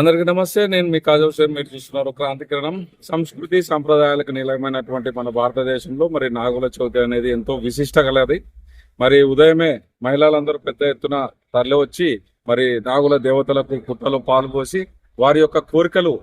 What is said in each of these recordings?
అందరికీ నమస్తే. నేను మీ కాజవ్ సేన్ మీరు చూస్తున్నారు క్రాంతికిరణం. సంస్కృతి సంప్రదాయాలకు నిలయమైనటువంటి మన భారతదేశంలో మరి నాగుల చవితి అనేది ఎంతో విశిష్ట కలది మరి ఉదయమే మహిళలందరూ పెద్ద ఎత్తున తరలి వచ్చి మరి నాగుల దేవతలకు పుట్టలో పాలు పోసి వారి యొక్క కోరికలు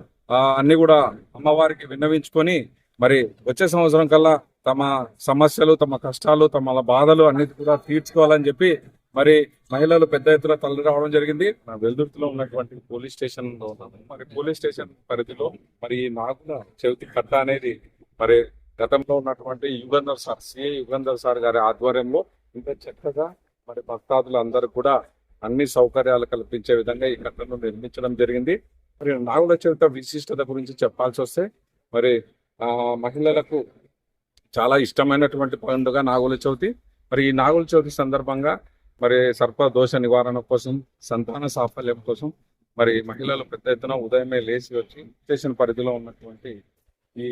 అన్ని కూడా అమ్మవారికి విన్నవించుకొని మరి వచ్చే సంవత్సరం కల్లా తమ సమస్యలు తమ కష్టాలు తమ బాధలు అన్నిటి కూడా తీర్చుకోవాలని చెప్పి మరి మహిళలు పెద్ద ఎత్తున తరలి రావడం జరిగింది. నా వెల్దుర్తిలో ఉన్నటువంటి పోలీస్ స్టేషన్లో ఉన్నాము. మరి పోలీస్ స్టేషన్ పరిధిలో మరి ఈ నాగుల చవితి కట్ట అనేది మరి గతంలో ఉన్నటువంటి Yugandhar sir CA Yugandhar sir గారి ఆధ్వర్యంలో ఇంత చక్కగా మరి భక్తాదులు అందరూ కూడా అన్ని సౌకర్యాలు కల్పించే విధంగా ఈ కట్టను నిర్మించడం జరిగింది. మరి నాగుల చవితి విశిష్టత గురించి చెప్పాల్సి వస్తే మరి ఆ మహిళలకు చాలా ఇష్టమైనటువంటి పండుగ నాగుల చవితి. మరి ఈ నాగుల చవితి సందర్భంగా మరి సర్ప దోష నివారణ కోసం సంతాన సాఫల్యం కోసం మరి మహిళలు పెద్ద ఎత్తున ఉదయమే లేచి వచ్చి స్టేషన్ పరిధిలో ఉన్నటువంటి ఈ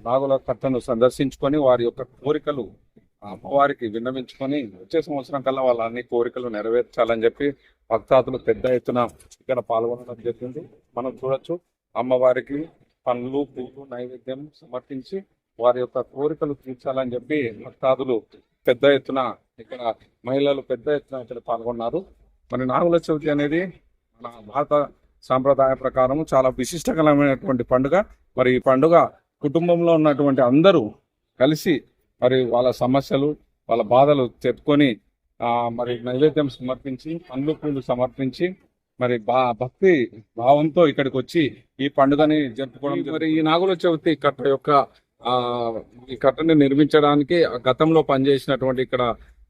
నాగుల కట్టను సందర్శించుకొని వారి యొక్క కోరికలు అమ్మవారికి విన్నవించుకొని వచ్చే సంవత్సరం కల్లా వాళ్ళ అన్ని కోరికలు నెరవేర్చాలని చెప్పి భక్తాదులు పెద్ద ఎత్తున ఇక్కడ పాల్గొనడం జరిగింది. మనం చూడొచ్చు అమ్మవారికి పండ్లు పూలు నైవేద్యం సమర్పించి వారి యొక్క కోరికలు తీర్చాలని చెప్పి భక్తాదులు పెద్ద ఎత్తున ఇక్కడ మహిళలు పెద్ద ఎత్తున ఇక్కడ పాల్గొన్నారు. మరి నాగుల చవితి అనేది మన భారత సాంప్రదాయ ప్రకారం చాలా విశిష్టకరమైనటువంటి పండుగ. మరి ఈ పండుగ కుటుంబంలో ఉన్నటువంటి అందరూ కలిసి మరి వాళ్ళ సమస్యలు వాళ్ళ బాధలు చెప్పుకొని ఆ మరి నైవేద్యం సమర్పించి పండ్లు పూలు సమర్పించి మరి బా భక్తి భావంతో ఇక్కడికి వచ్చి ఈ పండుగని జరుపుకోవడం మరి ఈ నాగుల చవితి కట్ట యొక్క ఈ కట్టని నిర్మించడానికి గతంలో పనిచేసినటువంటి ఇక్కడ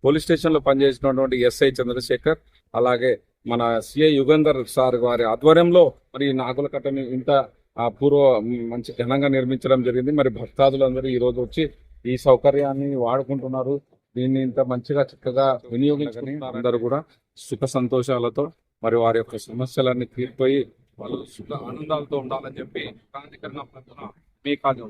పోలీస్ స్టేషన్లో పనిచేసినటువంటి ఎస్ఐ చంద్రశేఖర్ అలాగే మన సిఐ యుగంధర్ సార్ వారి ఆధ్వర్యంలో మరి ఈ నాగుల కట్టని ఇంత పూర్వ మంచి ఘనంగా నిర్మించడం జరిగింది. మరి భక్తాదులందరూ ఈ రోజు వచ్చి ఈ సౌకర్యాన్ని వాడుకుంటున్నారు. దీన్ని ఇంత మంచిగా చక్కగా వినియోగించుకుంటున్నారు అందరూ కూడా సుఖ సంతోషాలతో మరి వారి యొక్క సమస్యలన్నీ తీరిపోయి వాళ్ళు సుఖ ఆనందాలతో ఉండాలని చెప్పి మీ కాదు